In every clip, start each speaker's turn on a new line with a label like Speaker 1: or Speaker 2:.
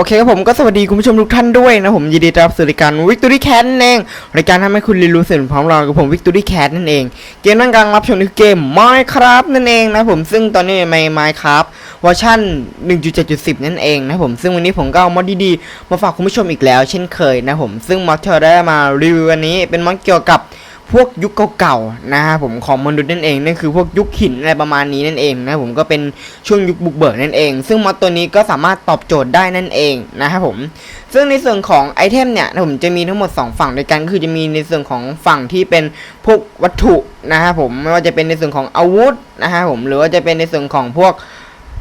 Speaker 1: โอเคครับผมก็สวัสดีคุณผู้ชมทุกท่านด้วยนะผมยินดีต้อนรับสู่รายการ Victory Cat นั่นเองรายการทำให้คุณเรียนรู้สิ่งพร้อมเรากับผม Victory Cat นั่นเอง เกมนั่งกลางรับชมในเกม Minecraft นั่นเองนะผมซึ่งตอนนี้ใน Minecraft เวอร์ชัน1.7.10 นั่นเองนะผมซึ่งวันนี้ผมก็เอามอดดีๆ มาฝากคุณผู้ชมอีกแล้ว เช่นเคยนะผมซึ่งมอดที่เราได้มารีวิววันนี้เป็นมอดเกี่ยวกับ พวกยุคเก่าๆนะฮะผมของมนุษย์นั่นเองนั่นคือพวกยุคหินอะไรประมาณนี้นั่นเองนะผมก็เป็นช่วงยุคบุกเบิกนั่นเอง ซึ่งมอดตัวนี้ก็สามารถตอบโจทย์ได้นั่นเองนะครับผมซึ่งในส่วนของไอเทมเนี่ยผมจะมีทั้งหมด 2 ฝั่งด้วยกันก็คือจะมีในส่วนของฝั่งที่เป็นพวกวัตถุนะฮะผมไม่ว่าจะเป็นในส่วนของอาวุธนะฮะผมหรือว่าจะเป็นในส่วนของพวก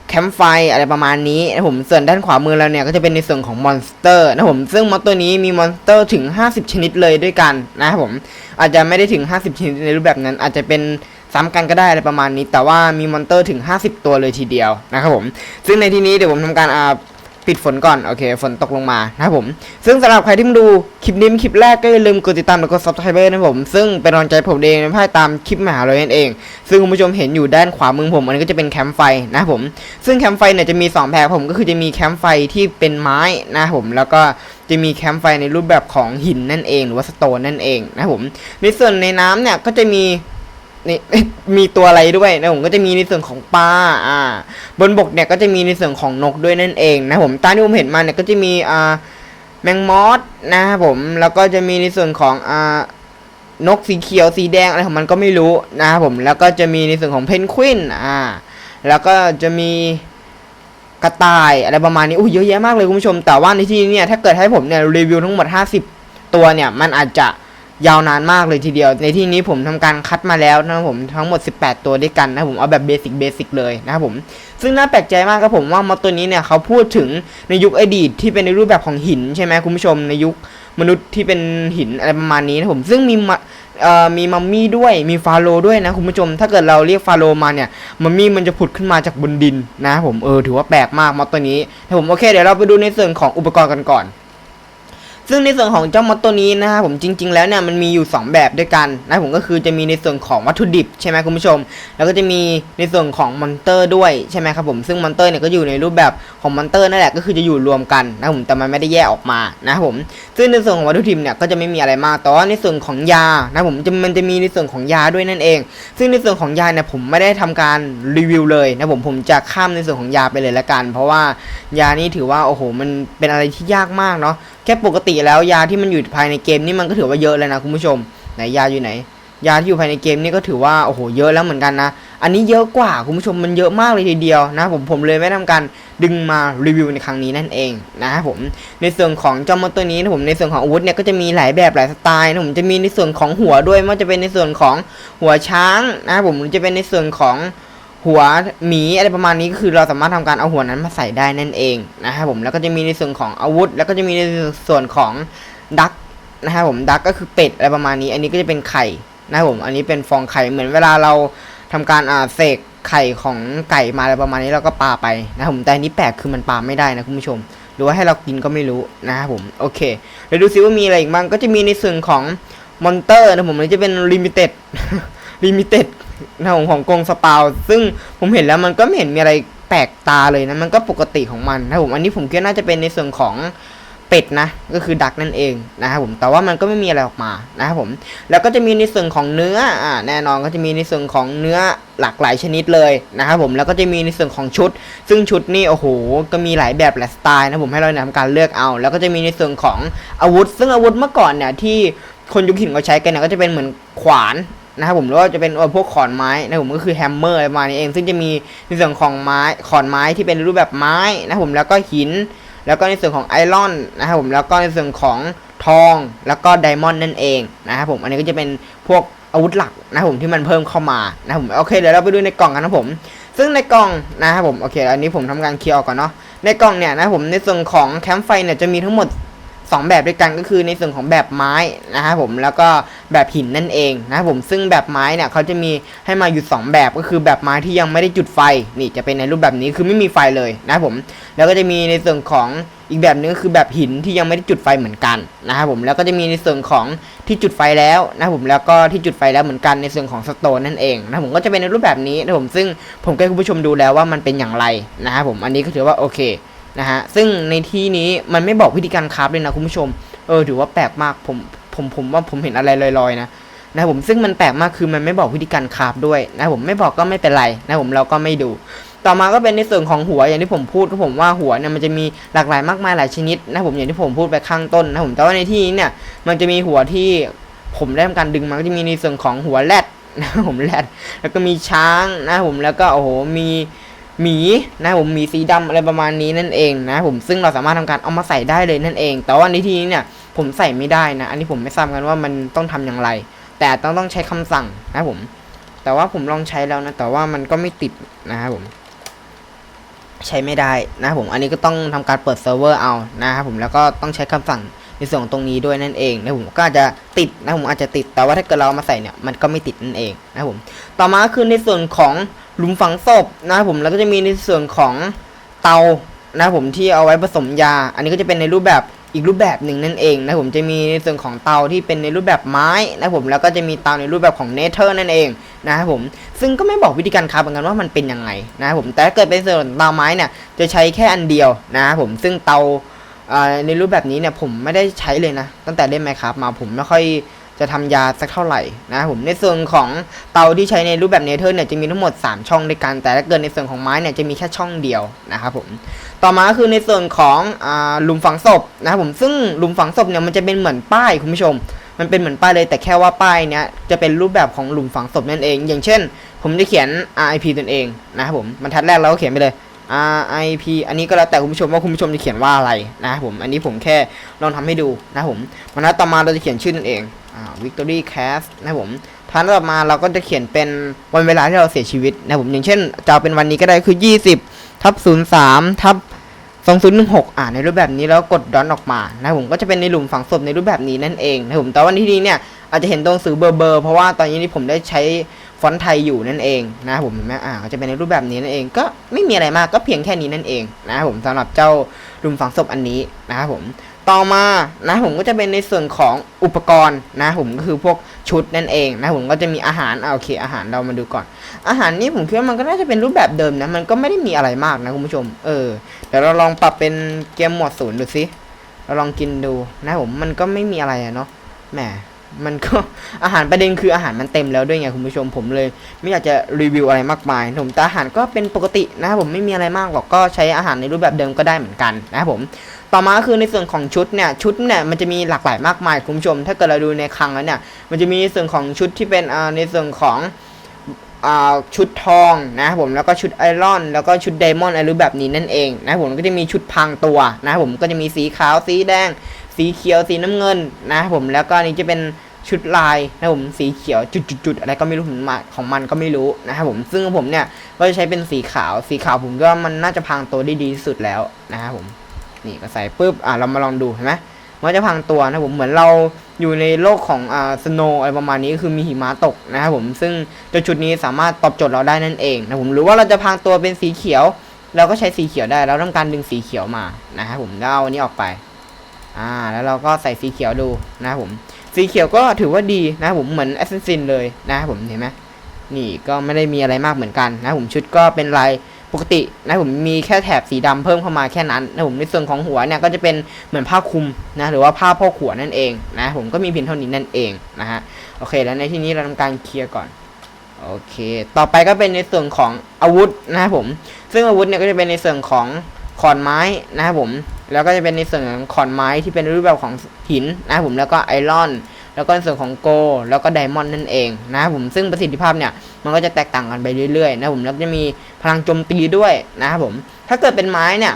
Speaker 1: แคมป์ไฟอะไรประมาณนี้นะผมส่วนด้านขวามือเราเนี่ยก็จะเป็นในส่วนของมอนสเตอร์นะผมซึ่งมอนตัวนี้มีมอนสเตอร์ถึง 50 ชนิดเลยด้วยกันนะครับผมอาจจะไม่ได้ถึง 50 ชนิดในรูปแบบนั้น อาจจะเป็นซ้ำกันก็ได้อะไรประมาณนี้ แต่ว่ามีมอนเตอร์ถึง 50 ตัวเลยทีเดียวนะครับผมซึ่งในที่นี้เดี๋ยวผมทำการอ่า ปิดฝนก่อนโอเคฝนตกลงมานะครับผม ซึ่งสำหรับใครที่มาดูคลิปนี้เป็นคลิปแรกก็อย่าลืมกดติดตามและกด subscribe นะครับผม ซึ่งเป็นกำลังใจผมเองในภายตามคลิปมหาเลยนั่นเอง ซึ่งคุณผู้ชมเห็นอยู่ด้านขวามือผมอันนี้ก็จะเป็นแคมป์ไฟนะครับผม ซึ่งแคมป์ไฟเนี่ยจะมี 2แบบผมก็คือจะมีแคมป์ไฟที่เป็นไม้นะครับผมแล้วก็จะมีแคมป์ไฟในรูปแบบของหินนั่นเอง หรือว่าสโตนนั่นเองนะครับผมในส่วนในน้ำเนี่ยก็จะมี นี่ มีตัวอะไรด้วยนะผมก็จะมีในส่วนของปลาอ่า บนบกเนี่ยก็จะมีในส่วนของนกด้วยนั่นเองนะผมตามที่ผมเห็นมาเนี่ยก็จะมีอ่าแมงมอสนะครับผมแล้วก็จะมีในส่วนของอ่านกสีเขียวสีแดงอะไรของมันก็ไม่รู้นะครับผมแล้วก็จะมีในส่วนของเพนกวินอ่า แล้วก็จะมีกระต่ายอะไรประมาณนี้อุ้เยอะแยะมากเลยคุณผู้ชมแต่ว่าในที่นี้เนี่ยถ้าเกิดให้ผมเนี่ยรีวิวทั้งหมด 50 ตัวเนี่ยมันอาจจะ ยาวนานมากเลยทีเดียว ในที่นี้ผมทำการคัดมาแล้วนะครับผมทั้งหมด 18 ตัวด้วยกันนะครับผมเอาแบบเบสิกเบสิกเลยนะครับผมซึ่งน่าแปลกใจมากครับผมว่ามอสตัวนี้เนี่ยเขาพูดถึงในยุคอดีตที่เป็นในรูปแบบของหินใช่ไหมคุณผู้ชมในยุคมนุษย์ที่เป็นหินอะไรประมาณนี้นะผมซึ่งมีมมีมัมมี่ด้วยมีฟาโรด้วยนะคุณผู้ชม ถ้าเกิดเราเรียกฟาโรมาเนี่ยมัมมี่มันจะผุดขึ้นมาจากบนดินนะผมเออถือว่าแปลกมากมอสตัวนี้นะผมโอเคเดี๋ยวเราไปดูในส่วนของอุปกรณ์กันก่อน ซึ่งในส่วนของเจ้ามอสตัวนี้นะครับผมจริง ๆ แล้วเนี่ยมันมีอยู่ 2 แบบด้วยกันนะผมก็คือจะมีในส่วนของวัตถุดิบใช่ไหมคุณผู้ชม แล้วก็จะมีในส่วนของมอนเตอร์ด้วยใช่ไหมครับผมซึ่งมอนเตอร์เนี่ยก็อยู่ในรูปแบบของมอนเตอร์นั่นแหละก็คือจะอยู่รวมกันนะผมแต่มันไม่ได้แยกออกมานะครับผมซึ่งในส่วนของวัตถุดิบเนี่ยก็จะไม่มีอะไรมากแต่ว่าในส่วนของยานะผมจะมันจะมีในส่วนของยาด้วยนั่นเอง ซึ่งในส่วนของยาเนี่ยผมไม่ได้ทำการรีวิวเลยนะผมผมจะข้ามในส่วนของยาไปเลยละกัน เพราะว่ายานี่ถือว่าโอ้โหมันเป็นอะไรที่ยากมากเนาะ ค่ปกติแล้วยาที่มันอยู่ภายในเกมนี่มันก็ถือว่าเยอะแล้วนะคุณผู้ชมไหนยาอยู่ไหน ยาที่อยู่ภายในเกมนี่ก็ถือว่าโอ้โหเยอะแล้วเหมือนกันนะ อันนี้เยอะกว่าคุณผู้ชมมันเยอะมากเลยทีเดียวนะผมผมเลยไม่ทำการดึงมารีวิวในครั้งนี้นั่นเองนะครับผมในส่วนของเจ้ามอนตัวนี้นะผมในส่วนของอาวุธเนี่ยก็จะมีหลายแบบหลายสไตล์นะผมจะมีในส่วนของหัวด้วยไม่ว่าจะเป็นในส่วนของหัวช้างนะครับผมจะเป็นในส่วนของ หัวหมีอะไรประมาณนี้ก็คือเราสามารถทำการเอาหัวนั้นมาใส่ได้นั่นเองนะครับผมแล้วก็จะมีในส่วนของอาวุธ แล้วก็จะมีในส่วนของดักนะครับผมดักก็คือเป็ดอะไรประมาณนี้ อันนี้ก็จะเป็นไข่นะครับผมอันนี้เป็นฟองไข่เหมือนเวลาเราทำการอ่าเสกไข่ของไก่มาอะไรประมาณนี้เราก็ปาไปนะครับผมแต่อันนี้แปลกคือมันปาไม่ได้นะคุณผู้ชม หรือว่าให้เรากินก็ไม่รู้นะครับผมโอเคเดี๋ยวดูซิว่ามีอะไรอีกบ้างก็จะมีในส่วนของมอนเตอร์นะผมอันนี้จะเป็นลิมิเต็ด ลิมิเต็ดนะผมของกงสปาวซึ่งผมเห็นแล้วมันก็ไม่เห็นมีอะไรแปลกตาเลยนะ มันก็ปกติของมันนะผมอันนี้ผมคิดน่าจะเป็นในส่วนของเป็ดนะ ก็คือดักนั่นเองนะครับผมแต่ว่ามันก็ไม่มีอะไรออกมานะครับผม แล้วก็จะมีในส่วนของเนื้ออ่าแน่นอนก็จะมีในส่วนของเนื้อหลากหลายชนิดเลยนะครับผมแล้วก็จะมีในส่วนของชุด ซึ่งชุดนี่โอ้โหก็มีหลายแบบหลายสไตล์นะผมให้เราทำการเลือกเอา แล้วก็จะมีในส่วนของอาวุธ ซึ่งอาวุธเมื่อก่อนเนี่ยที่คนยุคหินเขาใช้กันเนี่ยก็จะเป็นเหมือนขวาน นะครับผมหรือว่าจะเป็นพวกขอนไม้นะผมก็คือแฮมเมอร์อะไรประมาณนี้เอง ซึ่งจะมีในส่วนของไม้ขอนไม้ที่เป็นรูปแบบไม้นะผมแล้วก็หิน แล้วก็ในส่วนของไอรอนนะครับผมแล้วก็ในส่วนของทองแล้วก็ไดมอนด์นั่นเองนะครับผมอันนี้ก็จะเป็นพวกอาวุธหลักนะครับผมที่มันเพิ่มเข้ามานะครับผมโอเคเดี๋ยวเราไปดูในกล่องกันนะผม ซึ่งในกล่องนะครับผมโอเค อันนี้ผมทำการเคลียร์ก่อนเนาะในกล่องเนี่ยนะผมในส่วนของแคมป์ไฟเนี่ยจะมีทั้งหมด 2 แบบด้วยกันก็คือในส่วนของแบบไม้นะครับผมแล้วก็แบบหินนั่นเองนะครับผมซึ่งแบบไม้เนี่ยเขาจะมีให้มาอยู่ 2 แบบก็คือแบบไม้ที่ยังไม่ได้จุดไฟนี่จะเป็นในรูปแบบนี้คือไม่มีไฟเลยนะครับผมแล้วก็จะมีในส่วนของอีกแบบนึงก็คือแบบหินที่ยังไม่ได้จุดไฟเหมือนกันนะครับผมแล้วก็จะมีในส่วนของที่จุดไฟแล้วนะครับผมแล้วก็ที่จุดไฟแล้วเหมือนกันในส่วนของสโตนนั่นเองนะครับผมก็จะเป็นในรูปแบบนี้นะครับผมซึ่งผมก็ให้คุณผู้ชมดูแล้วว่ามันเป็นอย่างไรนะครับผมอันนี้ก็ถือว่าโอเค นะฮะซึ่งในที่นี้มันไม่บอกวิธีการคราฟเลยนะคุณผู้ชมเออถือว่าแปลกมากผมผมผมว่าผมเห็นอะไรลอยๆนะนะผมซึ่งมันแปลกมากคือมันไม่บอกวิธีการคราฟด้วยนะผมไม่บอกก็ไม่เป็นไรนะผมเราก็ไม่ดู ต่อมาก็เป็นในส่วนของหัวอย่างที่ผมพูดก็ผมว่าหัวเนี่ยมันจะมีหลากหลายมากมายหลายชนิดนะผมอย่างที่ผมพูดไปข้างต้นนะผมแต่ว่าในที่นี้เนี่ยมันจะมีหัวที่ผมได้ทำการดึงมาก็จะมีในส่วนของหัวแรดนะผมแรดแล้วก็มีช้างนะผมแล้วก็โอ้โหมี หมีนะผมหมีสีดำอะไรประมาณนี้นั่นเองนะผมซึ่งเราสามารถทำการเอามาใส่ได้เลยนั่นเอง แต่ว่าในที่นี้เนี่ยผมใส่ไม่ได้นะ อันนี้ผมไม่ทราบกันว่ามันต้องทำอย่างไร แต่ต้องต้องใช้คำสั่งนะผม แต่ว่าผมลองใช้แล้วนะ แต่ว่ามันก็ไม่ติดนะครับผม ใช้ไม่ได้นะผม อันนี้ก็ต้องทำการเปิดเซิร์ฟเวอร์เอานะครับผมแล้วก็ต้องใช้คำสั่งในส่วนของตรงนี้ด้วยนั่นเองนะผมก็อาจจะติดนะผมอาจจะติดแต่ว่าถ้าเกิดเรามาใส่เนี่ยมันก็ไม่ติดนั่นเองนะผมต่อมาก็คือในส่วนของ หลุมฝังศพนะครับผมแล้วก็จะมีในส่วนของเตานะครับผมที่เอาไว้ผสมยา อันนี้ก็จะเป็นในรูปแบบอีกรูปแบบหนึ่งนั่นเองนะครับผมจะมีในส่วนของเตาที่เป็นในรูปแบบไม้นะครับผมแล้วก็จะมีเตาในรูปแบบของเนเธอร์นั่นเองนะครับผมซึ่งก็ไม่บอกวิธีการคราฟเหมือนกันว่ามันเป็นยังไงนะครับผมแต่ถ้าเกิดเป็นส่วนเตาไม้เนี่ยจะใช้แค่อันเดียวนะครับผมซึ่งเตาอ่าในรูปแบบนี้เนี่ยผมไม่ได้ใช้เลยนะ ตั้งแต่เล่นไมครับมาผมไม่ค่อย จะทำยาสักเท่าไหร่นะผมในส่วนของเตาที่ใช้ในรูปแบบเนเธอร์เนี่ยจะมีทั้งหมด 3 ช่องด้วยกัน แต่ถ้าเกิดในส่วนของไม้เนี่ยจะมีแค่ช่องเดียวนะครับผมต่อมาคือในส่วนของหลุมฝังศพนะครับผมซึ่งหลุมฝังศพเนี่ยมันจะเป็นเหมือนป้ายคุณผู้ชม มันเป็นเหมือนป้ายเลยแต่แค่ว่าป้ายเนี้ยจะเป็นรูปแบบของหลุมฝังศพนั่นเอง อย่างเช่น ผมจะเขียน RIP ตนเองนะครับผมบรรทัดแรกเราก็เขียนไปเลย RIP อันนี้ก็แล้วแต่คุณผู้ชมว่าคุณผู้ชมจะเขียนว่าอะไรนะครับผมอันนี้ผมแค่ลองทำให้ดูนะครับผมบรรทัดต่อมาเราจะเขียนชื่อนั่นเอง อ่า Victory Cast นะผมบรรทัดต่อมาเราก็จะเขียนเป็นวันเวลาที่เราเสียชีวิตนะผมอย่างเช่นจะเอาเป็นวันนี้ก็ได้คือ 20ทับ03ทับ2016อ่านในรูปแบบนี้แล้วกดดอนออกมานะผมก็จะเป็นในหลุมฝังศพในรูปแบบนี้นั่นเองนะผมแต่ว่าที่นี้เนี่ยอาจจะเห็นตรงสือเบอร์เบอร์เพราะว่าตอนนี้นี่ผมได้ใช้ฟอนต์ไทยอยู่นั่นเองนะผมนไหมอ่าก็จะเป็นในรูปแบบนี้นั่นเอง ก็ไม่มีอะไรมากก็เพียงแค่นี้นั่นเองนะครับผมสำหรับเจ้าหลุมฝังศพอันนี้นะครับผม ต่อมานะผมก็จะเป็นในส่วนของอุปกรณ์นะผมก็คือพวกชุดนั่นเองนะผมก็จะมีอาหารอ่าโอเคอาหารเรามาดูก่อน อาหารนี่ผมคิดว่ามันก็น่าจะเป็นรูปแบบเดิมนะมันก็ไม่ได้มีอะไรมากนะคุณผู้ชม เออเดี๋ยวเราลองปรับเป็นเกมหมดศูนย์ดูสิเราลองกินดูนะผมมันก็ไม่มีอะไรเนาะแหมมันก็อาหารประเด็นคืออาหารมันเต็มแล้วด้วยไงคุณผู้ชมผมเลย ไม่อยากจะรีวิวอะไรมากมายนะผมแต่อาหารก็เป็นปกตินะครับผมไม่มีอะไรมากหรอกก็ใช้อาหารในรูปแบบเดิมก็ได้เหมือนกันนะครับผม ต่อมาคือในส่วนของชุดเนี่ยชุดเนี่ยมันจะมีหลากหลายมากมายคุณผู้ชม ถ้าเกิดเราดูในคลังแล้วเนี่ยมันจะมีในส่วนของชุดที่เป็นในส่วนของอชุดทองนะครับผมแล้วก็ชุดไอรอน แล้วก็ชุดไดมอนด์อะไรรูปแบบนี้นั่นเองนะครับผมก็จะมีชุดพรางตัวนะครับผมก็จะมีสีขาวสีแดง สีเขียวสีน้ำเงินนะครับผมแล้วก็นี้จะเป็นชุดลายนะครับผมสีเขียวจุดๆอะไรก็ไม่รู้ของมันของมันก็ไม่รู้นะครับผมซึ่งผมเนี่ยก็จะใช้เป็นสีขาว สีขาวผมก็มันน่าจะพรางตัวได้ดีที่สุดแล้วนะครับผม นี่ก็ใส่ปุ๊บอ่าเรามาลองดูเห็นไหมมันจะพรางตัวนะผมเหมือนเราอยู่ในโลกของอ่าสโนอะไรประมาณนี้ก็คือมีหิมะตกนะครับผมซึ่งจ้าชุดนี้สามารถตอบโจทย์เราได้นั่นเองนะผมหรือว่าเราจะพรางตัวเป็นสีเขียว เราก็ใช้สีเขียวได้เราต้องการดึงสีเขียวมานะครับผมแล้วเอาอันนี้ออกไปอ่าแล้วเราก็ใส่สีเขียวดูนะครับผม สีเขียวก็ถือว่าดีนะครับผมเหมือนแอสซินเลยนะครับผมเห็นไหมนี่ก็ไม่ได้มีอะไรมากเหมือนกันนะครับผมชุดก็เป็นลาย ปกตินะผมมีแค่แถบสีดำเพิ่มเข้ามาแค่นั้นนะผมในส่วนของหัวเนี่ยก็จะเป็นเหมือนผ้าคลุมนะหรือว่าผ้าโพกหัวนั่นเองนะผมก็มีเพียงเท่านี้นั่นเองนะฮะโอเค แล้วในที่นี้เราทำการเคลียร์ก่อนโอเค ต่อไปก็เป็นในส่วนของอาวุธนะครับผม ซึ่งอาวุธเนี่ยก็จะเป็นในส่วนของขอนไม้นะครับผม แล้วก็จะเป็นในส่วนของขอนไม้ที่เป็นรูปแบบของหินนะครับผม แล้วก็ไอรอน แล้วก็ในส่วนของโกแล้วก็ไดมอนด์นั่นเองนะครับผมซึ่งประสิทธิภาพเนี่ยมันก็จะแตกต่างกันไปเรื่อยๆนะผมแล้วจะมีพลังโจมตีด้วยนะครับผมถ้าเกิดเป็นไม้เนี่ย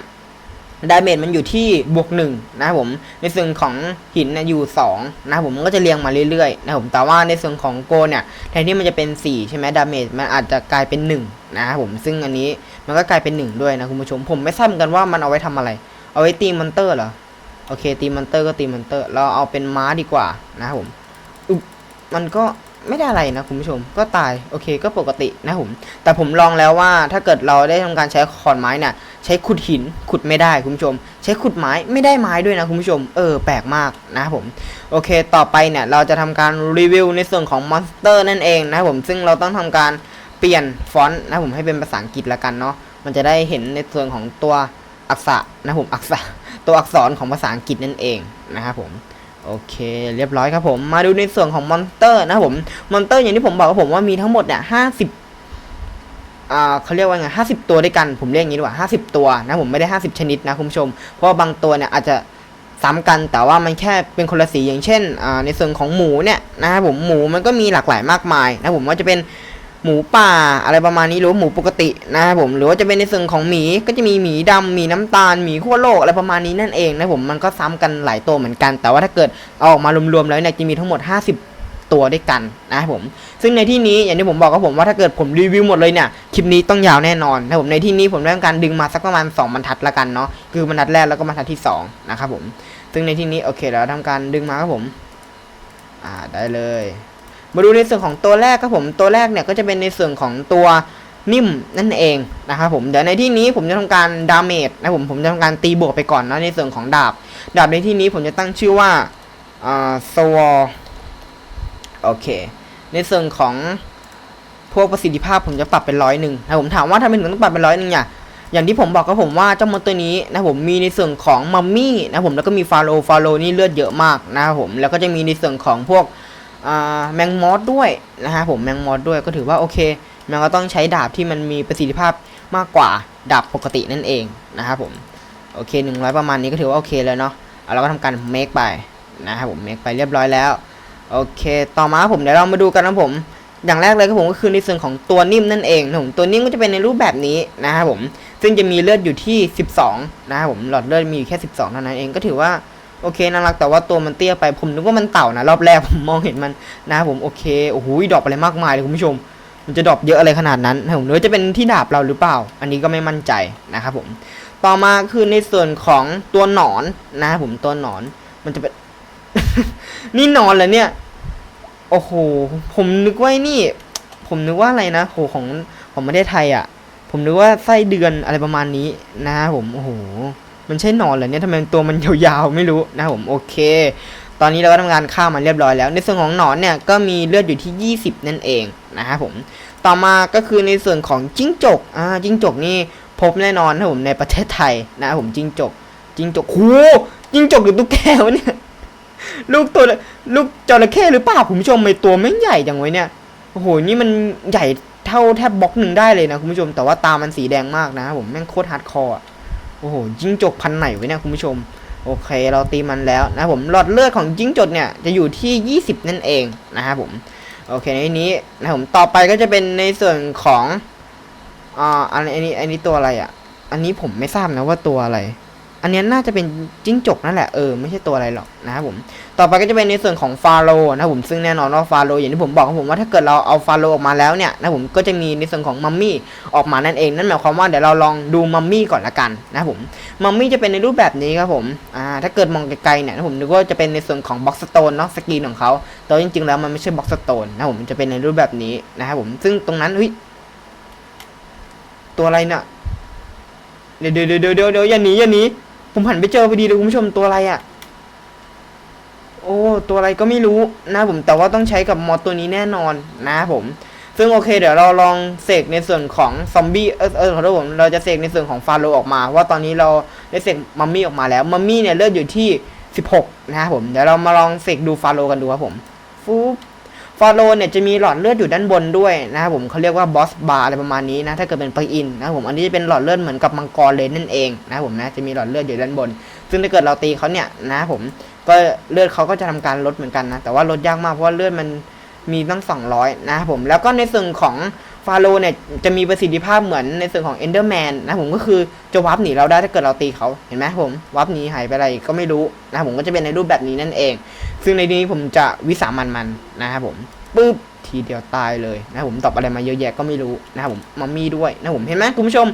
Speaker 1: ดาเมจมันอยู่ที่บวกหนึ่งนะครับผมในส่วนของหินเนี่ยอยู่สองนะครับผมมันก็จะเรียงมาเรื่อยๆนะครับผมแต่ว่าในส่วนของโกเนี่ยแทนที่มันจะเป็นสี่ใช่ไหมดาเมจมันอาจจะกลายเป็นหนึ่งนะครับผมซึ่งอันนี้มันก็กลายเป็นหนึ่งด้วยนะคุณผู้ชมผมไม่ทราบเหมือนกันว่ามันเอาไว้ทำอะไร เอาไว้ตีมอนเตอร์เหรอ โอเคตีมอนเตอร์ก็ตีมอนเตอร์ เราเอาเป็นม้าดีกว่านะครับผมอุมันก็ไม่ได้อะไรนะคุณผู้ชมก็ตายโอเคก็ปกตินะผมแต่ผมลองแล้วว่าถ้าเกิดเราได้ทำการใช้ขอนไม้เนี่ยใช้ขุดหินขุดไม่ได้คุณผู้ชม ใช้ขุดไม้ไม่ได้ไม้ด้วยนะคุณผู้ชมเออแปลกมากนะผมโอเค ต่อไปเนี่ยเราจะทำการรีวิวในส่วนของมอนสเตอร์นั่นเองนะผมซึ่งเราต้องทำการเปลี่ยนฟอนต์นะผมให้เป็นภาษาอังกฤษละกันเนาะมันจะได้เห็นในส่วนของตัว อักษะนะผมอักษะตัวอักษรของภาษาอังกฤษนั่นเองนะครับผมโอเคเรียบร้อยครับผมมาดูในส่วนของมอนเตอร์นะครับผมมอนเตอร์อย่างที่ผมบอกกับผมว่ามีทั้งหมดเนี่ยห้าสิบอ่าเขาเรียกว่าไงห้าสิบตัวด้วยกันผมเรียกอย่างนี้ดีกว่าห้าสิบตัวนะผมไม่ได้ห้าสิบชนิดนะคุณผู้ชม เพราะบางตัวเนี่ยอาจจะซ้ำกันแต่ว่ามันแค่เป็นคนละสีอย่างเช่นอ่าในส่วนของหมูเนี่ยนะครับผมหมูมันก็มีหลากหลายมากมายนะผมว่าจะเป็น หมูป่าอะไรประมาณนี้หรือหมูปกตินะครับผมหรือว่าจะเป็นในส่วนของหมีก็จะมีหมีดำหมีน้ำตาลหมีขั้วโลกอะไรประมาณนี้นั่นเองนะผมมันก็ซ้ำกันหลายตัวเหมือนกัน แต่ว่าถ้าเกิดเอาออกมารวมๆแล้วเนี่ยจะมีทั้งหมด 50ตัวด้วยกันนะครับผม ซึ่งในที่นี้อย่างที่ผมบอกกับผมว่าถ้าเกิดผมรีวิวหมดเลยเนี่ยคลิปนี้ต้องยาวแน่นอนนะผมในที่นี้ผมได้ทำการดึงมาสักประมาณ 2บรรทัดละกันเนาะคือบรรทัดแรกแล้วก็บรรทัดที่สองนะครับผม ซึ่งในที่นี้โอเคเราทำการดึงมาครับผม อ่าได้เลย มาดูในส่วนของตัวแรกครับผมตัวแรกเนี่ยก็จะเป็นในส่วนของตัวนิ่มนั่นเองนะครับผมเดี๋ยวในที่นี้ผมจะทำการดาเมจนะผมผมจะทำการตีบวกไปก่อนนะในส่วนของดาบ ดาบในที่นี้ผมจะตั้งชื่อว่าอ่าสวอโอเค ในส่วนของพวกประสิทธิภาพผมจะปรับเป็นร้อยหนึ่งนะผมถามว่าทำไมถึงต้องปรับเป็นร้อยหนึ่งเนี่ยอย่างที่ผมบอกกับผมว่าเจ้ามอนตัวนี้นะผมมีในส่วนของมัมมี่นะผมแล้วก็มีฟาโรฟาโรนี่เลือดเยอะมากนะครับผมแล้วก็จะมีในส่วนของพวก แมงมอสด้วยนะฮะผมแมงมอสด้วยก็ถือว่าโอเค มันก็ต้องใช้ดาบที่มันมีประสิทธิภาพมากกว่าดาบปกตินั่นเองนะครับผมโอเคหนึ่งร้อยประมาณนี้ก็ถือว่าโอเคแล้วเนาะเราก็ทำการเมคไปนะครับผมเมคไปเรียบร้อยแล้วโอเค ต่อมาผมเดี๋ยวเรามาดูกันนะผมอย่างแรกเลยก็ผมก็คือในส่วนของตัวนิ่มนั่นเองนะผมตัวนิ่มก็จะเป็นในรูปแบบนี้นะครับผมซึ่งจะมีเลือดอยู่ที่ 12 นะครับผมหลอดเลือดมีอยู่แค่ 12 เท่านั้นเองก็ถือว่า โอเคน่ารักแต่ว่าตัวมันเตี้ยไปผมนึกว่ามันเต่านะรอบแรกผมมองเห็นมันนะผมโอเคโอ้โหดรอปอะไรมากมายเลยคุณผู้ชม มันจะดรอปเยอะอะไรขนาดนั้นนะผมหรือจะเป็นที่ดาบเราหรือเปล่า อันนี้ก็ไม่มั่นใจนะครับผมต่อมาคือในส่วนของตัวหนอนนะครับผมตัวหนอนมันจะเป็นนี่นอนเหรอเนี่ย โอ้โห ผมนึกว่านี่ ผมนึกว่าอะไรนะโหของของประเทศไทยอะ ผมนึกว่าไส้เดือนอะไรประมาณนี้นะครับผม โอ้โห มันใช่หนอนเหรอเนี่ยทำไมตัวมันยาวๆไม่รู้นะผมโอเค ตอนนี้เราก็ทำการฆ่ามันเรียบร้อยแล้ว ในส่วนของหนอนเนี่ยก็มีเลือดอยู่ที่ 20 นั่นเองนะครับผมต่อมาก็คือในส่วนของจิ้งจกอ่าจิ้งจกนี่พบแน่นอนนะผมในประเทศไทยนะผมจิ้งจกจิ้งจกโหจิ้งจกหรือตุ๊กแกวะเนี่ยลูกตัวลูกจระเข้หรือเปล่าคุณผู้ชมไอตัวไม่งใหญ่จังไว้เนี่ยโอ้โหนี่มันใหญ่เท่าแทบบล็อกหนึ่งได้เลยนะคุณผู้ชมแต่ว่าตามันสีแดงมากนะผมแม่งโคตรฮาร์ดคอร์ โอ้โหจิ้งจกพันไหนไว้เนี่ยคุณผู้ชม โอเค เราตีมันแล้วนะผมหลอดเลือดของจิ้งจกเนี่ยจะอยู่ที่ 20 นั่นเองนะครับผมโอเคในนี้นะผมต่อไปก็จะเป็นในส่วนของอ่าอันอันนี้อันนี้ตัวอะไรอะ อันนี้ผมไม่ทราบนะว่าตัวอะไร อันนี้น่าจะเป็นจิ้งจกนั่นแหละเออไม่ใช่ตัวอะไรหรอกนะครับผมต่อไปก็จะเป็นในส่วนของฟาโรนะครับผมซึ่งแน่นอนว่าฟาโรอย่างที่ผมบอกครับผมว่าถ้าเกิดเราเอาฟาโรออกมาแล้วเนี่ยนะผมก็จะมีในส่วนของมัมมี่ออกมานั่นเองนั่นหมายความว่าเดี๋ยวเราลองดูมัมมี่ก่อนละกันนะครับผมมัมมี่จะเป็นในรูปแบบนี้ครับผมอ่าถ้าเกิดมองไกลๆเนี่ยนะผมนึกว่าจะเป็นในส่วนของบ็อกสโตนเนาะสกรีนของเขาแต่จริงๆแล้วมันไม่ใช่บ็อกสโตนนะผมจะเป็นในรูปแบบนี้นะครับผมซึ่งตรงนั้นเฮ้ยตัวอะไรเนี่ยเดี๋ยวเดี๋ยวเดี๋ยวเดี๋ยวเดี๋ยวอย่าหนีอย่าหนี ผมหันไปเจอพอดีเลยคุณผู้ชมตัวอะไรอะ่ะ โอ้ตัวอะไรก็ไม่รู้นะผมแต่ว่าต้องใช้กับมอดตัวนี้แน่นอนนะผมซึ่งโอเคเดี๋ยวเราลองเสกในส่วนของซอมบี้เออเออขอโทษผมเราจะเสกในส่วนของฟาโรออกมา ว่าตอนนี้เราได้เสกมัมมี่ออกมาแล้วมัมมี่เนี่ยเลือดอยู่ที่ 16 นะครับผมเดี๋ยวเรามาลองเสกดูฟาโรกันดูครับผมฟูบ ฟอโลเนี่ยจะมีหลอดเลือดอยู่ด้านบนด้วยนะครับผมเขาเรียกว่าบอสบาร์อะไรประมาณนี้นะถ้าเกิดเป็นปรอินนะครับผมอันนี้จะเป็นหลอดเลือดเหมือนกับมังกรเลยนั่นเองนะครับผมนะจะมีหลอดเลือดอยู่ด้านบน ซึ่งถ้าเกิดเราตีเขาเนี่ยนะครับผมก็เลือดเขาก็จะทำการลดเหมือนกันนะแต่ว่าลดยากมากเพราะว่าเลือดมันมีตั้ง 200 นะครับผมแล้วก็ในส่วนของ ฟาโรห์เนี่ยจะมีประสิทธิภาพเหมือนในส่วนของเอนเดอร์แมนนะผมก็คือจะวับหนีเราได้ถ้าเกิดเราตีเขาเห็นไหมผมวับหนีหายไปอะไรก็ไม่รู้นะครับผมก็จะเป็นในรูปแบบนี้นั่นเอง ซึ่งในนี้ผมจะวิสามันมันนะครับผมปึ๊บทีเดียวตายเลยนะครับผมตอบอะไรมาเยอะแยะก็ไม่รู้นะครับผมมัมมี่ด้วยนะครับผมเห็นไหมคุณผู้ชม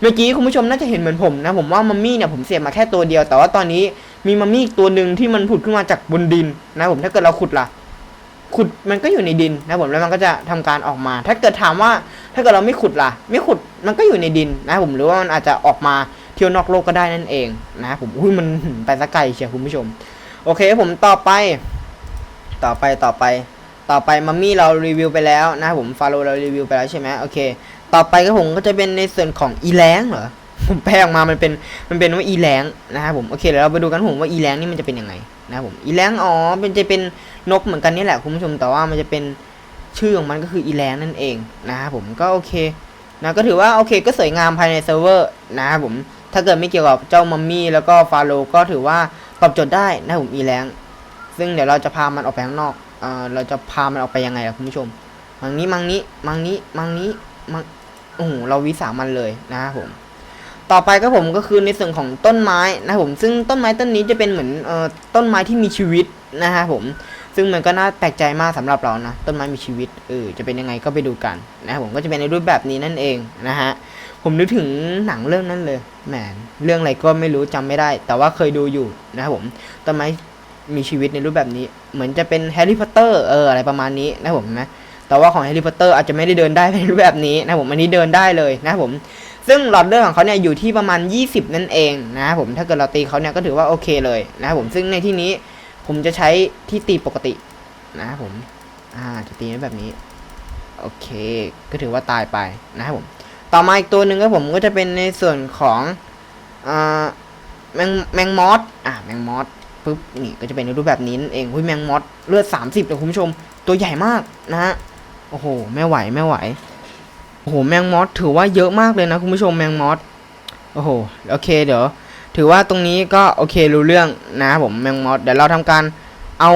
Speaker 1: เมื่อกี้คุณผู้ชมน่าจะเห็นเหมือนผมนะผมว่ามัมมี่เนี่ยผมเสียบมาแค่ตัวเดียว แต่ว่าตอนนี้มีมัมมี่อีกตัวหนึ่งที่มันผุดขึ้นมาจากบนดินนะครับผมถ้าเกิดเราขุดล่ะ ขุดมันก็อยู่ในดินนะผมแล้วมันก็จะทำการออกมา ถ้าเกิดถามว่าถ้าเกิดเราไม่ขุดล่ะ ไม่ขุดมันก็อยู่ในดินนะผมหรือว่ามันอาจจะออกมาเที่ยวนอกโลกก็ได้นั่นเองนะผมอุ้ยมันไปสักไกลเชียวคุณผู้ชม โอเคผมต่อไป ต่อไปต่อไป ต่อไปมัมมี่เรารีวิวไปแล้วนะผมฟาโรเรารีวิวไปแล้วใช่ไหมโอเค ต่อไปก็ผมก็จะเป็นในส่วนของอีแรงเหรอผมแปลออกมามันเป็นมันเป็นว่าอีแรงนะครับผมโอเคเดี๋ยวเราไปดูกันผมว่าอีแรงนี่มันจะเป็นยังไง นะครับผมอีแรงอ๋อเป็นจะเป็นนกเหมือนกันนี่แหละคุณผู้ชมแต่ว่ามันจะเป็นชื่อของมันก็คืออีแรงนั่นเองนะครับผมก็โอเคนะก็ถือว่าโอเคก็สวยงามภายในเซิร์ฟเวอร์นะครับผมถ้าเกิดไม่เกี่ยวกับเจ้ามัมมี่แล้วก็ฟาโรก็ถือว่าตอบโจทย์ได้นะครับผมอีแรงซึ่งเดี๋ยวเราจะพามันออกไปข้างนอกเออเราจะพามันออกไปยังไงล่ะคุณผู้ชมมังนี้มังนี้มังนี้มังนี้มังโอ้โหเราวิสามันเลยนะครับผม ต่อไปก็ผมก็คือในส่วนของต้นไม้นะผมซึ่งต้นไม้ต้นนี้จะเป็นเหมือนเอ่อต้นไม้ที่มีชีวิตนะฮะผมซึ่งมันก็น่าแปลกใจมากสำหรับเรานะต้นไม้มีชีวิตเออจะเป็นยังไงก็ไปดูกันนะผมก็จะเป็นในรูปแบบนี้นั่นเองนะฮะผมนึกถึงหนังเรื่องนั้นเลยแหมเรื่องอะไรก็ไม่รู้จำไม่ได้ แต่ว่าเคยดูอยู่นะครับผมต้นไม้มีชีวิตในรูปแบบนี้ เหมือนจะเป็นแฮร์รี่พอตเตอร์เอออะไรประมาณนี้นะผมนะแต่ว่าของแฮร์รี่พอตเตอร์อาจจะไม่ได้เดินได้ในรูปแบบนี้นะผมอันนี้เดินได้เลยนะผม ซึ่งหลอดเลือดของเขาเนี่ยอยู่ที่ประมาณ 20 นั่นเองนะครับผมถ้าเกิดเราตีเขาเนี่ยก็ถือว่าโอเคเลยนะครับผมซึ่งในที่นี้ผมจะใช้ที่ตีปกตินะครับผมอ่าจะตีแบบนี้โอเค ก็ถือว่าตายไปนะครับผม ต่อมาอีกตัวหนึ่งก็ผมก็จะเป็นในส่วนของอแมงแมงมอสอ่าแมงมอสปุ๊บนี่ก็จะเป็นในรูปแบบนี้นั่นเองหุ้ยแมงมอสเลือด 30เลยคุณผู้ชม ตัวใหญ่มากนะฮะโอ้โห ไม่ไหวไม่ไหว โอ้โหแมงมอสถือว่าเยอะมากเลยนะคุณผู้ชมแมงมอสโอ้โหโอเคเดี๋ยว ถือว่าตรงนี้ก็โอเครู้เรื่องนะผมแมงมอสเดี๋ยวเราทำการเอา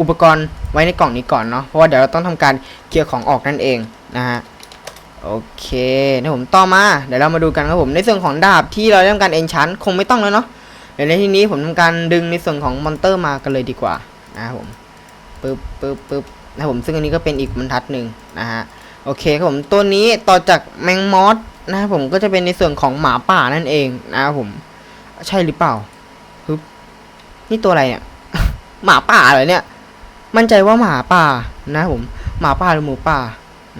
Speaker 1: อุปกรณ์ไว้ในกล่องนี้ก่อนเนาะเพราะว่าเดี๋ยวเราต้องทำการเคลียร์ของออกนั่นเองนะฮะโอเคนะผมต่อมาเดี๋ยวเรามาดูกันครับผมในส่วนของดาบที่เราได้ทำการเอนชันคงไม่ต้องแล้วเนาะเดี๋ยวในที่นี้ผมทำการดึงในส่วนของมอนเตอร์มากันเลยดีกว่านะครับผมปึ๊บปึ๊บปึ๊บนะผมซึ่งอันนี้ก็เป็นอีกบรรทัดหนึ่งนะฮะ โอเคครับผมตัวนี้ต่อจากแมงมอสนะครับผมก็จะเป็นในส่วนของหมาป่านั่นเองนะครับผม ใช่หรือเปล่าฮึบนี่ตัวอะไรเนี่ย หมาป่าเหรอเนี่ย มั่นใจว่าหมาป่านะครับผม หมาป่าหรือหมูป่า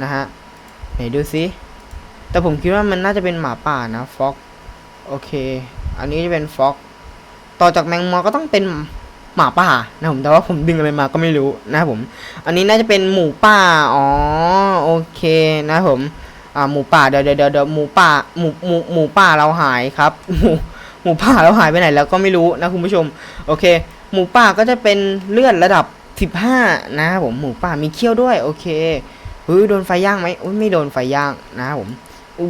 Speaker 1: นะฮะไหนดูซิแต่ผมคิดว่ามันน่าจะเป็นหมาป่านะฟ็อกโอเค อันนี้จะเป็นฟ็อกต่อจากแมงมอสก็ต้องเป็น หมาป่านะผมแต่ว่าผมดึงอะไรมาก็ไม่รู้นะผม อันนี้น่าจะเป็นหมูป่าอ๋อโอเคนะผมอ่าหมูป่าเดี๋ยวเดี๋ยวเดี๋ยวหมูป่าหมูหมูหมูป่าเราหายครับหมูหมูป่าเราหายไปไหนแล้วก็ไม่รู้นะคุณผู้ชมโอเค หมูป่าก็จะเป็นเลือดระดับ 15 นะผมหมูป่ามีเขี้ยวด้วยโอเคเฮ้ยโดนไฟย่างไหมอุ้ยไม่โดนไฟย่างนะผมอุ้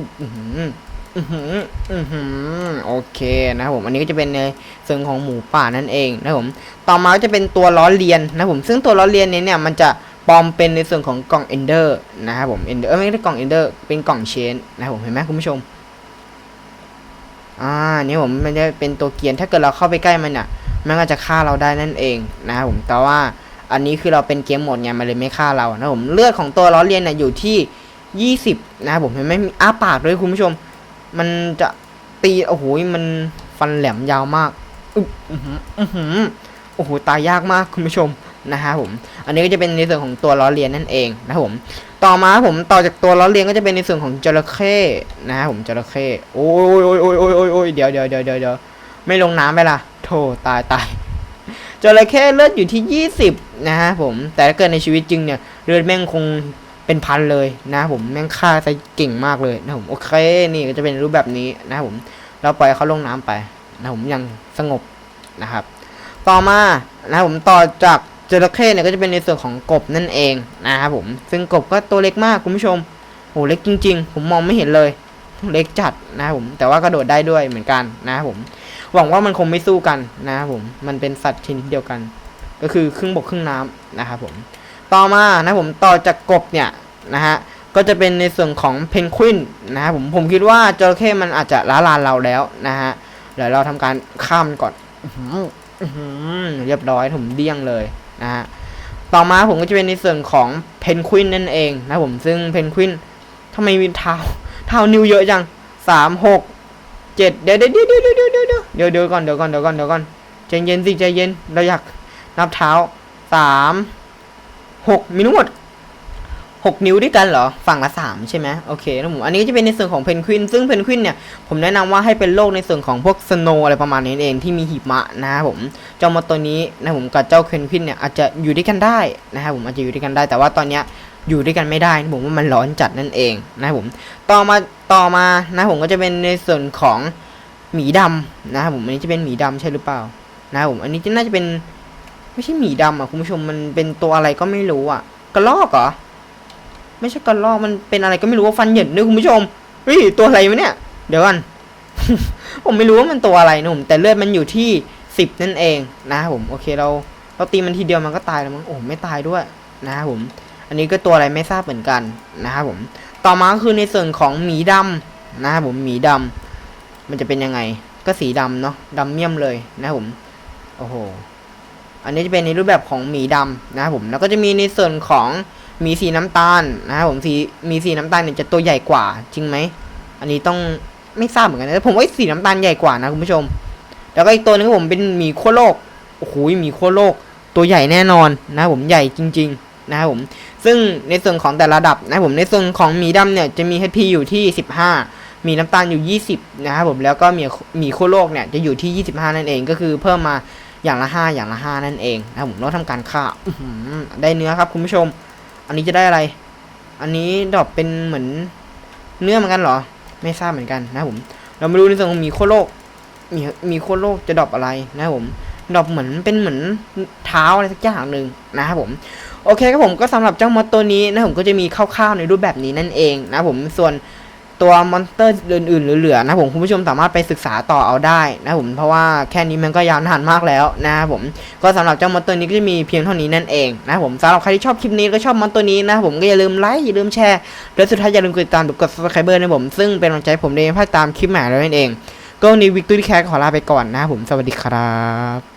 Speaker 1: อื้อหืออื้อหือโอเคนะครับผม อันนี้ก็จะเป็นในส่วนของหมูป่านั่นเองนะครับผม ต่อมาก็จะเป็นตัวล้อเลียนนะผม ซึ่งตัวล้อเลียนนี้เนี่ยมันจะปลอมเป็นในส่วนของกล่อง Ender นะครับผม Ender เออไม่ใช่กล่อง Ender เป็นกล่องเชนนะครับผมเห็นไหมคุณผู้ชมอ่านี่ผมมันจะเป็นตัวเกียนถ้าเกิดเราเข้าไปใกล้มันอะมันก็จะฆ่าเราได้นั่นเองนะครับผมแต่ว่าอันนี้คือเราเป็นเกมโหมดไงมันเลยไม่ฆ่าเรานะผมเลือดของตัวล้อเลียนเนี่ยอยู่ที่ 20 นะครับผมเห็นไหมมีอ้าปากด้วยคุณผู้ชม มันจะตีโอ้โหมันฟันแหลมยาวมากอึบอือหืออือหือโอ้โหตายยากมากคุณผู้ชมนะฮะผม อันนี้ก็จะเป็นในส่วนของตัวล้อเลียนนั่นเองนะผม ต่อมาผมต่อจากตัวล้อเลียนก็จะเป็นในส่วนของจระเข้นะฮะผมจระเข้โอ้ยโอ้ยโอ้ยโอ้ยโอ้ยโอ้ยเดี๋ยวเดี๋ยวเดี๋ยวเดี๋ยวไม่ลงน้ำไปละโธ่ตายตายจระเข้เลือดอยู่ที่ 20 นะฮะผม แต่ถ้าเกิดในชีวิตจริงเนี่ย เลือดแม่งคง เป็นพันเลยนะผมแม่งฆ่าซะเก่งมากเลยนะผมโอเคนี่ก็จะเป็นรูปแบบนี้นะผมเราปล่อยเขาลงน้ำไปนะผมอย่างสงบนะครับ ต่อมานะผมต่อจากจระเข้เนี่ยก็จะเป็นในส่วนของกบนั่นเองนะครับผมซึ่งกบก็ตัวเล็กมากคุณผู้ชมโหเล็กจริง ๆ ผมมองไม่เห็นเลยเล็กจัดนะครับผมแต่ว่ากระโดดได้ด้วยเหมือนกันนะครับผม หวังว่ามันคงไม่สู้กันนะครับผมมันเป็นสัตว์ชนิดเดียวกัน ก็คือครึ่งบกครึ่งน้ำนะครับผม ต่อมานะผมต่อจากกบเนี่ยนะฮะก็จะเป็นในส่วนของเพนกวินนะครับผมผมคิดว่าจระเข้มันอาจจะล้าลานเราแล้วนะฮะเดี๋ยวเราทำการข้ามก่อนเรียบร้อยผมเดี้ยงเลยนะฮะต่อมาผมก็จะเป็นในส่วนของเพนกวินนั่นเองนะผมซึ่งเพนกวินทำไมมีเท้าเท้านิ้วเยอะจังสามหกเจ็ดเดี๋ยวเดี๋ยวเดี๋ยวเดี๋ยวเดี๋ยวเดี๋ยวเดี๋ยวเดี๋ยวเดี๋ยวก่อนเดี๋ยวก่อนเดี๋ยวก่อนเดี๋ยวก่อนใจเย็นสิใจเย็นเราอยากนับเท้าสาม หกมีทั้งหมดหกนิ้วด้วยกันเหรอ ฝั่งละสามใช่ไหมโอเคนะผมอันนี้ก็จะเป็นในส่วนของเพนกวิน ซึ่งเพนกวินเนี่ย ผมแนะนำว่าให้เป็นโลกในส่วนของพวกสโนอะไรประมาณนี้เองที่มีหิมะนะครับผม เจ้ามาตัวนี้นะผมกับเจ้าเพนกวินเนี่ยอาจจะอยู่ด้วยกันได้นะครับผมอาจจะอยู่ด้วยกันได้ แต่ว่าตอนเนี้ยอยู่ด้วยกันไม่ได้นะผมว่ามันร้อนจัดนั่นเองนะครับผม ต่อมาต่อมานะผมก็จะเป็นในส่วนของหมีดำนะครับผมอันนี้จะเป็นหมีดำใช่หรือเปล่านะครับผมอันนี้จะน่าจะเป็น ไม่ใช่หมีดำอะคุณผู้ชมมันเป็นตัวอะไรก็ไม่รู้อะกระลอกเหรอไม่ใช่กระลอกมันเป็นอะไรก็ไม่รู้ว่าฟันเหยินด้วยคุณผู้ชมเฮ้ยตัวอะไรวะเนี่ย เดี๋ยวก่อนผมไม่รู้ว่ามันตัวอะไรนะผมแต่เลือดมันอยู่ที่สิบนั่นเองนะครับผมโอเคเราเราตีมันทีเดียวมันก็ตายแล้วมั้งโอ้ไม่ตายด้วยนะครับผม อันนี้ก็ตัวอะไรไม่ทราบเหมือนกันนะครับผม ต่อมาก็คือในส่วนของหมีดำนะครับผมหมีดำมันจะเป็นยังไง ก็สีดำเนาะดำเมี่ยมเลยนะครับผม โอ้โห อันนี้จะเป็นในรูปแบบของหมีดำนะครับผมแล้วก็จะมีในส่วนของหมีสีน้ำตาลนะครับผมสีหมีสีน้ำตาลเนี่ยจะตัวใหญ่กว่าจริงไหมอันนี้ต้องไม่ทราบเหมือนกันนะแต่ผมว่าสีน้ำตาลใหญ่กว่านะคุณผู้ชม แล้วก็อีกตัวหนึงผมเป็นหมีขั้วโลกโอ้โหหมีขั้วโลก ตัวใหญ่แน่นอนนะครับผมใหญ่จริง ๆนะครับผมซึ่งในส่วนของแต่ละระดับนะครับผมในส่วนของหมีดำเนี่ยจะมี HP อยู่ที่ 15 มีน้ำตาลอยู่ 20 นะครับผมแล้วก็มีหมีโคโลกเนี่ยจะอยู่ที่ 25 นั่นเองก็คือเพิ่มมา อย่างละ5อย่างละ5นั่นเองนะผมเราทำการฆ่าได้เนื้อครับคุณผู้ชม อันนี้จะได้อะไร อันนี้ดอปเป็นเหมือนเนื้อเหมือนกันเหรอ ไม่ทราบเหมือนกันนะผม เราไมาดูในส่วนของมีโคโลกมีมีโคโลกจะดอปอะไรนะผมดอปเหมือนเป็นเหมือนเท้าอะไรสักอย่างหนึ่งนะครับผมโอเคครับผมก็สำหรับเจ้ามอนตัวนี้นะผมก็จะมีคร่าวๆในรูปแบบนี้นั่นเองนะผมส่วน ตัวมอนสเตอร์อื่นๆเหลือๆนะผมคุณผู้ชมสามารถไปศึกษาต่อเอาได้นะผมเพราะว่าแค่นี้มันก็ยาวนานมากแล้วนะครับผมก็สำหรับเจ้ามอนสเตัวนี้ก็จะมีเพียงเท่านี้นั่นเองนะผมสำหรับใครที่ชอบคลิปนี้ก็ชอบมอนตัวนี้นะผมก็อย่าลืมไลค์อย่าลืมแชร์และสุดท้ายอย่าลืมกดติดตามกด subscribe นะผมซึ่งเป็นกำลังใจผมในภาคตามคลิปใหม่แล้วนั่นเองก็วันนี้วิกตอรี่แคขอลาไปก่อนนะผมสวัสดีครับ